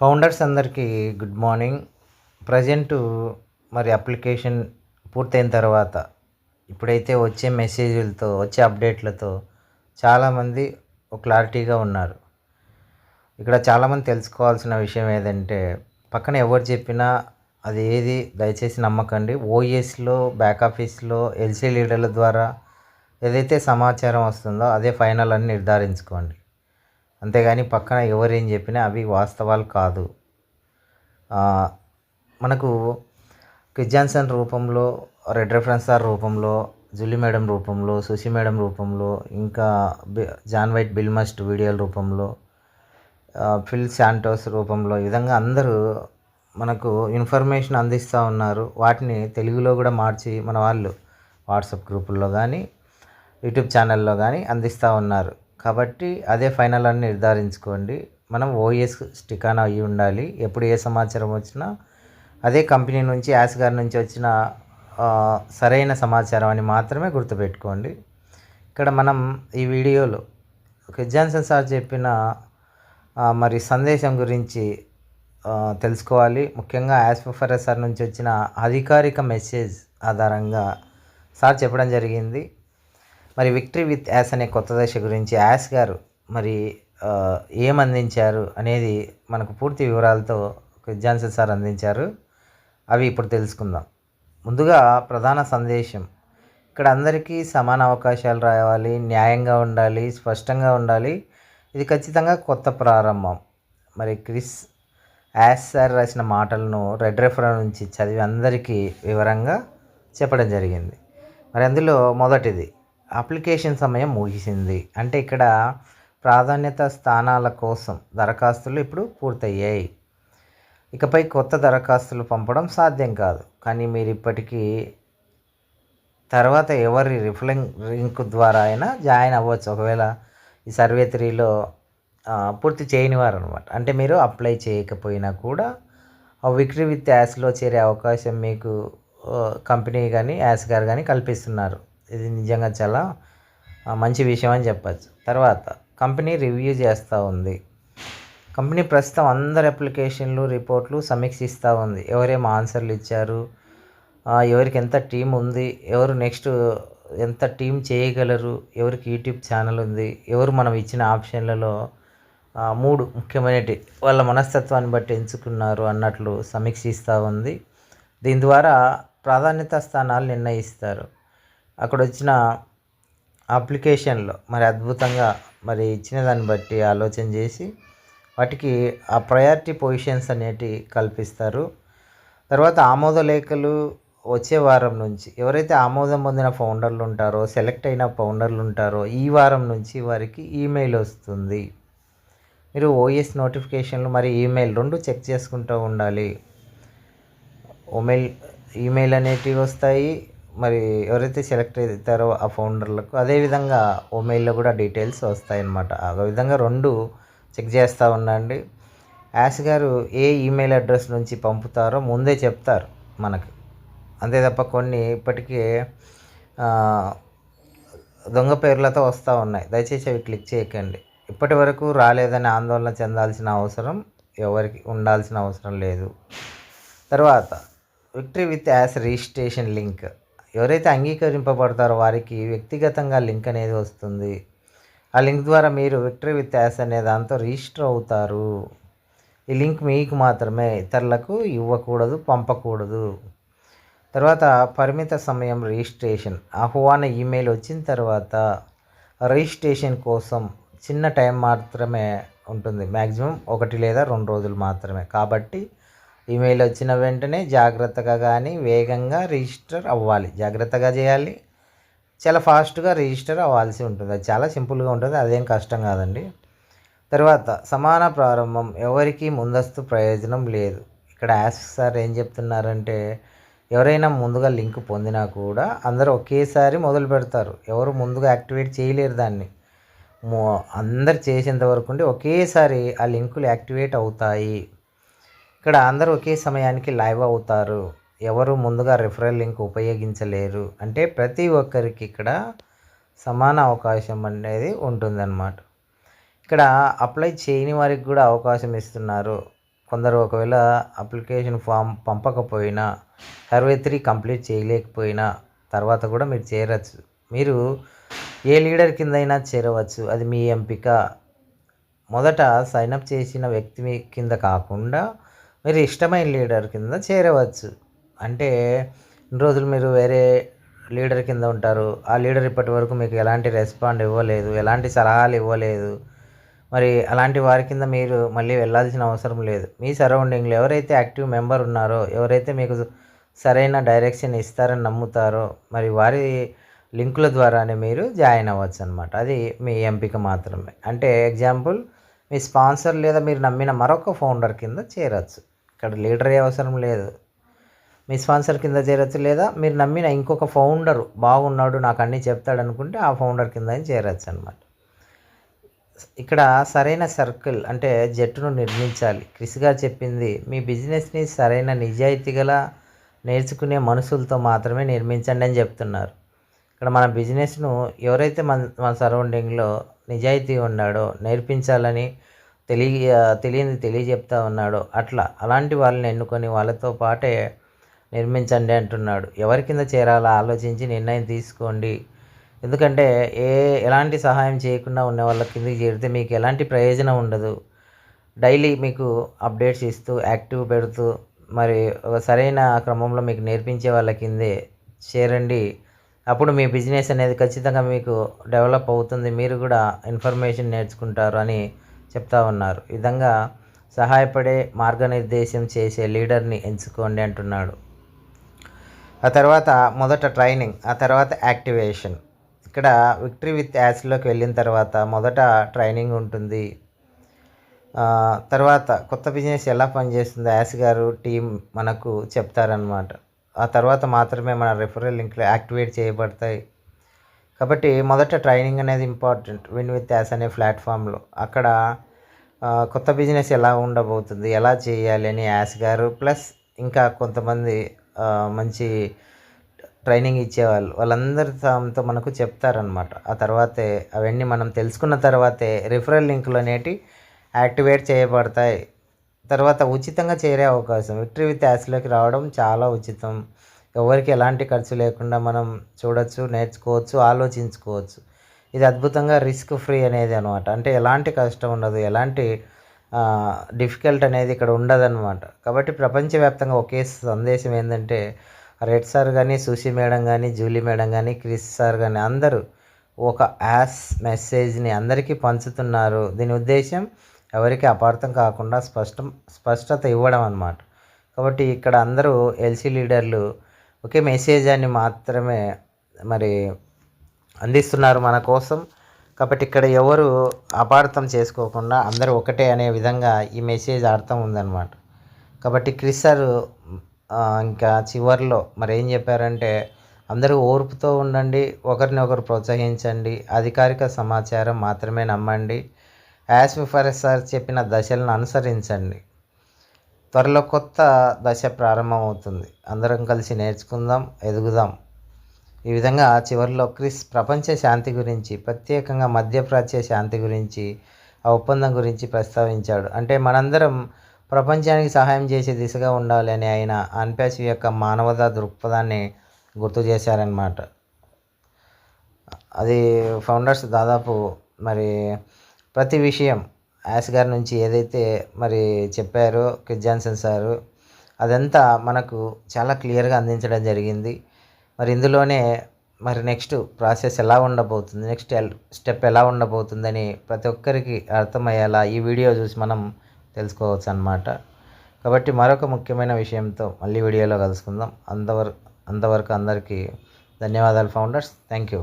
Founders అందరికీ good morning. Present మరి application పూర్తయిన తర్వాత ఇప్పుడైతే వచ్చే మెసేజ్లతో వచ్చే అప్డేట్లతో చాలామంది ఒక క్లారిటీగా ఉన్నారు. ఇక్కడ చాలామంది తెలుసుకోవాల్సిన విషయం ఏదంటే పక్కన ఎవరు చెప్పినా అది ఏది దయచేసి నమ్మకండి. ఓఎస్లో బ్యాక్ ఆఫీస్లో ఎల్సీ లీడర్ల ద్వారా ఏదైతే సమాచారం వస్తుందో అదే ఫైనల్ అని నిర్ధారించుకోండి. అంతేగాని పక్కన ఎవరేం చెప్పినా అవి వాస్తవాలు కాదు. మనకు క్రిజాన్సన్ రూపంలో రెడ్ రెఫరెన్స్ సార్ రూపంలో జూలీ మేడం రూపంలో సుశీ మేడం రూపంలో ఇంకా B- John White bill must వీడియోల రూపంలో ఫిల్ శాంటోస్ రూపంలో ఈ విధంగా అందరూ మనకు ఇన్ఫర్మేషన్ అందిస్తూ ఉన్నారు. వాటిని తెలుగులో కూడా మార్చి మన వాళ్ళు వాట్సాప్ గ్రూపుల్లో కానీ యూట్యూబ్ ఛానల్లో కానీ అందిస్తూ ఉన్నారు. కాబట్టి అదే ఫైనల్ అని నిర్ధారించుకోండి. మనం ఓఎస్ స్టికాన్ అయ్యి ఉండాలి. ఎప్పుడు ఏ సమాచారం వచ్చినా అదే కంపెనీ నుంచి యాస్ గారి నుంచి వచ్చిన సరైన సమాచారం అని మాత్రమే గుర్తుపెట్టుకోండి. ఇక్కడ మనం ఈ వీడియోలో జాన్సన్ సార్ చెప్పిన మరి సందేశం గురించి తెలుసుకోవాలి. ముఖ్యంగా యాస్ఫర్ సార్ నుంచి వచ్చిన అధికారిక మెసేజ్ ఆధారంగా సార్ చెప్పడం జరిగింది. మరి విక్టరీ విత్ యాస్ అనే కొత్త దశ గురించి యాస్ గారు మరి ఏమందించారు ఏం అందించారు అనేది మనకు పూర్తి వివరాలతో జాన్సన్ సార్ అందించారు. అవి ఇప్పుడు తెలుసుకుందాం. ముందుగా ప్రధాన సందేశం. ఇక్కడ అందరికీ సమాన అవకాశాలు రావాలి న్యాయంగా ఉండాలి స్పష్టంగా ఉండాలి. ఇది ఖచ్చితంగా కొత్త ప్రారంభం. మరి క్రిస్ యాస్ సార్ రాసిన మాటలను రెడ్ రెఫర్ నుంచి చదివి అందరికీ వివరంగా చెప్పడం జరిగింది. మరి అందులో మొదటిది అప్లికేషన్ సమయం ముగిసింది. అంటే ఇక్కడ ప్రాధాన్యత స్థానాల కోసం దరఖాస్తులు ఇప్పుడు పూర్తయ్యాయి. ఇకపై కొత్త దరఖాస్తులు పంపడం సాధ్యం కాదు. కానీ మీరు ఇప్పటికీ తర్వాత ఎవరి రిఫలింగ్ లింక్ ద్వారా అయినా జాయిన్ అవ్వచ్చు. ఒకవేళ ఈ సర్వే త్రీలో పూర్తి చేయని వారు అనమాట అంటే మీరు అప్లై చేయకపోయినా కూడా ఆ విక్టరీ విత్ యాస్లో చేరే అవకాశం మీకు కంపెనీ కానీ యాస్ గారు కానీ కల్పిస్తున్నారు. ఇది నిజంగా చాలా మంచి విషయం అని చెప్పచ్చు. తర్వాత కంపెనీ రివ్యూ చేస్తూ ఉంది. కంపెనీ ప్రస్తుతం అందరి అప్లికేషన్లు రిపోర్ట్లు సమీక్షిస్తూ ఉంది. ఎవరేం ఆన్సర్లు ఇచ్చారు? ఎవరికి ఎంత టీం ఉంది? ఎవరు నెక్స్ట్ ఎంత టీం చేయగలరు? ఎవరికి యూట్యూబ్ ఛానల్ ఉంది? ఎవరు మనం ఇచ్చిన ఆప్షన్లలో మూడు ముఖ్యమైనటి వాళ్ళ మనస్తత్వాన్ని బట్టి ఎంచుకున్నారు అన్నట్లు సమీక్షిస్తూ ఉంది. దీని ద్వారా ప్రాధాన్యత స్థానాలు నిర్ణయిస్తారు. అక్కడ వచ్చిన అప్లికేషన్లో మరి అద్భుతంగా మరి ఇచ్చిన దాన్ని బట్టి ఆలోచన చేసి వాటికి ఆ ప్రయారిటీ పొజిషన్స్ అనేటివి కల్పిస్తారు. తర్వాత ఆమోద లేఖలు వచ్చే వారం నుంచి ఎవరైతే ఆమోదం పొందిన ఫౌండర్లు ఉంటారో సెలెక్ట్ అయిన ఫౌండర్లు ఉంటారో ఈ వారం నుంచి వారికి ఈమెయిల్ వస్తుంది. మీరు ఓఎస్ నోటిఫికేషన్లు మరి ఈమెయిల్ రెండు చెక్ చేసుకుంటూ ఉండాలి. ఓమెయిల్ ఈమెయిల్ అనేటివి వస్తాయి. మరి ఎవరైతే సెలెక్ట్ అవుతారో ఆ ఫౌండర్లకు అదేవిధంగా ఓమెయిల్లో కూడా డీటెయిల్స్ వస్తాయన్నమాట. ఆ విధంగా రెండు చెక్ చేస్తూ ఉండండి. యాస్ గారు ఏ ఈమెయిల్ అడ్రస్ నుంచి పంపుతారో ముందే చెప్తారు మనకి. అంతే తప్ప కొన్ని ఇప్పటికే దొంగ పేర్లతో వస్తూ ఉన్నాయి. దయచేసి అవి క్లిక్ చేయకండి. ఇప్పటి వరకు రాలేదని ఆందోళన చెందాల్సిన అవసరం ఎవరికి ఉండాల్సిన అవసరం లేదు. తర్వాత victory with us registration link. ఎవరైతే అంగీకరింపబడతారో వారికి వ్యక్తిగతంగా లింక్ అనేది వస్తుంది. ఆ లింక్ ద్వారా మీరు విక్టరీ విత్ యాస్ అనే దాంతో రిజిస్టర్ అవుతారు. ఈ లింక్ మీకు మాత్రమే ఇతరులకు ఇవ్వకూడదు పంపకూడదు. తర్వాత పరిమిత సమయం రిజిస్ట్రేషన్. ఆహ్వాన ఈమెయిల్ వచ్చిన తర్వాత రిజిస్ట్రేషన్ కోసం చిన్న టైం మాత్రమే ఉంటుంది. మ్యాక్సిమం ఒకటి లేదా రెండు రోజులు మాత్రమే. కాబట్టి ఈమెయిల్ వచ్చిన వెంటనే జాగ్రత్తగా కానీ వేగంగా రిజిస్టర్ అవ్వాలి. జాగ్రత్తగా చేయాలి. చాలా ఫాస్ట్గా రిజిస్టర్ అవ్వాల్సి ఉంటుంది. అది చాలా సింపుల్గా ఉంటుంది. అదేం కష్టం కాదండి. తర్వాత సమాన ప్రారంభం. ఎవరికి ముందస్తు ప్రయోజనం లేదు. ఇక్కడ యాస్ సార్ ఏం చెప్తున్నారంటే ఎవరైనా ముందుగా లింక్ పొందినా కూడా అందరూ ఒకేసారి మొదలు పెడతారు. ఎవరు ముందుగా యాక్టివేట్ చేయలేరు దాన్ని. అందరు చేసేంత వరకు ఉండి ఒకేసారి ఆ లింకులు యాక్టివేట్ అవుతాయి. ఇక్కడ అందరూ ఒకే సమయానికి లైవ్ అవుతారు. ఎవరు ముందుగా రిఫరల్ లింక్ ఉపయోగించలేరు. అంటే ప్రతి ఒక్కరికి ఇక్కడ సమాన అవకాశం అనేది ఉంటుందన్నమాట. ఇక్కడ అప్లై చేయని వారికి కూడా అవకాశం ఇస్తున్నారు. కొందరు ఒకవేళ అప్లికేషన్ ఫామ్ పంపకపోయినా సర్వే త్రీ కంప్లీట్ చేయలేకపోయినా తర్వాత కూడా మీరు చేరచ్చు. మీరు ఏ లీడర్ కిందైనా చేరవచ్చు. అది మీ ఎంపిక. మొదట సైన్అప్ చేసిన వ్యక్తి మీ కింద కాకుండా మీరు ఇష్టమైన లీడర్ కింద చేరవచ్చు. అంటే ఇన్ని రోజులు మీరు వేరే లీడర్ కింద ఉంటారు. ఆ లీడర్ ఇప్పటి వరకు మీకు ఎలాంటి రెస్పాండ్ ఇవ్వలేదు ఎలాంటి సలహాలు ఇవ్వలేదు. మరి అలాంటి వారి కింద మీరు మళ్ళీ వెళ్ళాల్సిన అవసరం లేదు. మీ సరౌండింగ్లో ఎవరైతే యాక్టివ్ మెంబర్ ఉన్నారో ఎవరైతే మీకు సరైన డైరెక్షన్ ఇస్తారని నమ్ముతారో మరి వారి లింకుల ద్వారానే మీరు జాయిన్ అవ్వచ్చు అనమాట అది మీ ఎంపిక మాత్రమే. అంటే ఎగ్జాంపుల్ మీ స్పాన్సర్ లేదా మీరు నమ్మిన మరొక ఫౌండర్ కింద చేరచ్చు. ఇక్కడ లీడరే అవసరం లేదు. మీ స్పాన్సర్ కింద చేరచ్చు లేదా మీరు నమ్మిన ఇంకొక ఫౌండర్ బాగున్నాడు నాకు అన్నీ చెప్తాడు అనుకుంటే ఆ ఫౌండర్ కింద చేరచ్చు అనమాట ఇక్కడ సరైన సర్కిల్ అంటే జట్టును నిర్మించాలి. క్రిస్ గారు చెప్పింది మీ బిజినెస్ని సరైన నిజాయితీ గల నేర్చుకునే మనుషులతో మాత్రమే నిర్మించండి అని చెప్తున్నారు. ఇక్కడ మన బిజినెస్ను ఎవరైతే మన మన సరౌండింగ్లో నిజాయితీ ఉన్నాడో నేర్పించాలని తెలియ తెలియని తెలియజెప్తా ఉన్నాడో అట్లా అలాంటి వాళ్ళని ఎన్నుకొని వాళ్ళతో పాటే నిర్మించండి అంటున్నాడు. ఎవరి కింద చేరాలో? ఆలోచించి నిర్ణయం తీసుకోండి. ఎందుకంటే ఏ ఎలాంటి సహాయం చేయకుండా ఉన్న వాళ్ళ కిందకి చేరితే మీకు ఎలాంటి ప్రయోజనం ఉండదు. డైలీ మీకు అప్డేట్స్ ఇస్తూ యాక్టివ్ పెడుతూ మరి ఒక సరైన క్రమంలో మీకు నేర్పించే వాళ్ళ కిందే చేరండి. అప్పుడు మీ బిజినెస్ అనేది ఖచ్చితంగా మీకు డెవలప్ అవుతుంది. మీరు కూడా ఇన్ఫర్మేషన్ నేర్చుకుంటారు అని చెప్తా ఉన్నారు. ఈ విధంగా సహాయపడే మార్గనిర్దేశం చేసే లీడర్ని ఎంచుకోండి అంటున్నాడు. ఆ తర్వాత మొదట ట్రైనింగ్ ఆ తర్వాత యాక్టివేషన్. ఇక్కడ విక్టరీ విత్ యాస్లోకి వెళ్ళిన తర్వాత మొదట ట్రైనింగ్ ఉంటుంది. తర్వాత కొత్త బిజినెస్ ఎలా పనిచేస్తుందో యాస్ గారు టీం మనకు చెప్తారనమాట ఆ తర్వాత మాత్రమే మన రెఫరల్ లింక్లు యాక్టివేట్ చేయబడతాయి. కాబట్టి మొదట ట్రైనింగ్ అనేది ఇంపార్టెంట్ విన్ విత్ యాస్ అనే ప్లాట్ఫామ్లో అక్కడ కొత్త బిజినెస్ ఎలా ఉండబోతుంది ఎలా చేయాలి అని యాస్ గారు ప్లస్ ఇంకా కొంతమంది మంచి ట్రైనింగ్ ఇచ్చేవాళ్ళు. వాళ్ళందరితో మనకు చెప్తారనమాట ఆ తర్వాతే అవన్నీ మనం తెలుసుకున్న తర్వాతే రిఫరల్ లింకులు అనేవి యాక్టివేట్ చేయబడతాయి. తర్వాత ఉచితంగా చేరే అవకాశం. విక్టరీ విత్ యాస్లోకి రావడం చాలా ఉచితం. ఎవరికి ఎలాంటి ఖర్చు లేకుండా మనం చూడవచ్చు నేర్చుకోవచ్చు ఆలోచించుకోవచ్చు. ఇది అద్భుతంగా రిస్క్ ఫ్రీ అనేది అనమాట అంటే ఎలాంటి కష్టం ఉండదు ఎలాంటి డిఫికల్ట్ అనేది ఇక్కడ ఉండదన్నమాట. కాబట్టి ప్రపంచవ్యాప్తంగా ఒకే సందేశం ఏంటంటే రెడ్ సార్ కానీ సుషి మేడం కానీ జూలీ మేడం కానీ క్రిస్ సార్ కానీ అందరూ ఒక యాస్ మెసేజ్ని అందరికీ పంచుతున్నారు. దీని ఉద్దేశం ఎవరికి అపార్థం కాకుండా స్పష్టం స్పష్టత ఇవ్వడం అనమాట కాబట్టి ఇక్కడ అందరూ ఎల్సీ లీడర్లు ఒకే మెసేజ్ అని మాత్రమే మరి అందిస్తున్నారు మన కోసం. కాబట్టి ఇక్కడ ఎవరు అపార్థం చేసుకోకుండా అందరూ ఒకటే అనే విధంగా ఈ మెసేజ్ అర్థం ఉందన్నమాట. కాబట్టి క్రిస్సారు ఇంకా చివరిలో మరి ఏం చెప్పారంటే అందరూ ఓర్పుతో ఉండండి ఒకరిని ఒకరు ప్రోత్సహించండి అధికారిక సమాచారం మాత్రమే నమ్మండి యాజ్ సార్ చెప్పిన దశలను అనుసరించండి. త్వరలో కొత్త దశ ప్రారంభమవుతుంది. అందరం కలిసి నేర్చుకుందాం ఎదుగుదాం. ఈ విధంగా చివరిలో క్రిస్ ప్రపంచ శాంతి గురించి ప్రత్యేకంగా మధ్యప్రాచ్య శాంతి గురించి ఆ ఒప్పందం గురించి ప్రస్తావించాడు. అంటే మనందరం ప్రపంచానికి సహాయం చేసే దిశగా ఉండాలి అని ఆయన అన్పాసి యొక్క మానవతా దృక్పథాన్ని గుర్తు చేశారనమాట అది ఫౌండర్స్ దాదాపు మరి ప్రతి విషయం యాస్ గారి నుంచి ఏదైతే మరి చెప్పారో కిడ్ జాన్సన్ సారు అదంతా మనకు చాలా క్లియర్గా అందించడం జరిగింది. మరి ఇందులోనే మరి నెక్స్ట్ ప్రాసెస్ ఎలా ఉండబోతుంది నెక్స్ట్ స్టెప్ ఎలా ఉండబోతుందని ప్రతి ఒక్కరికి అర్థమయ్యేలా ఈ వీడియో చూసి మనం తెలుసుకోవచ్చు అనమాట కాబట్టి మరొక ముఖ్యమైన విషయంతో మళ్ళీ వీడియోలో కలుసుకుందాం. అంతవరకు అంతవరకు అందరికీ ధన్యవాదాలు ఫౌండర్స్. Thank you.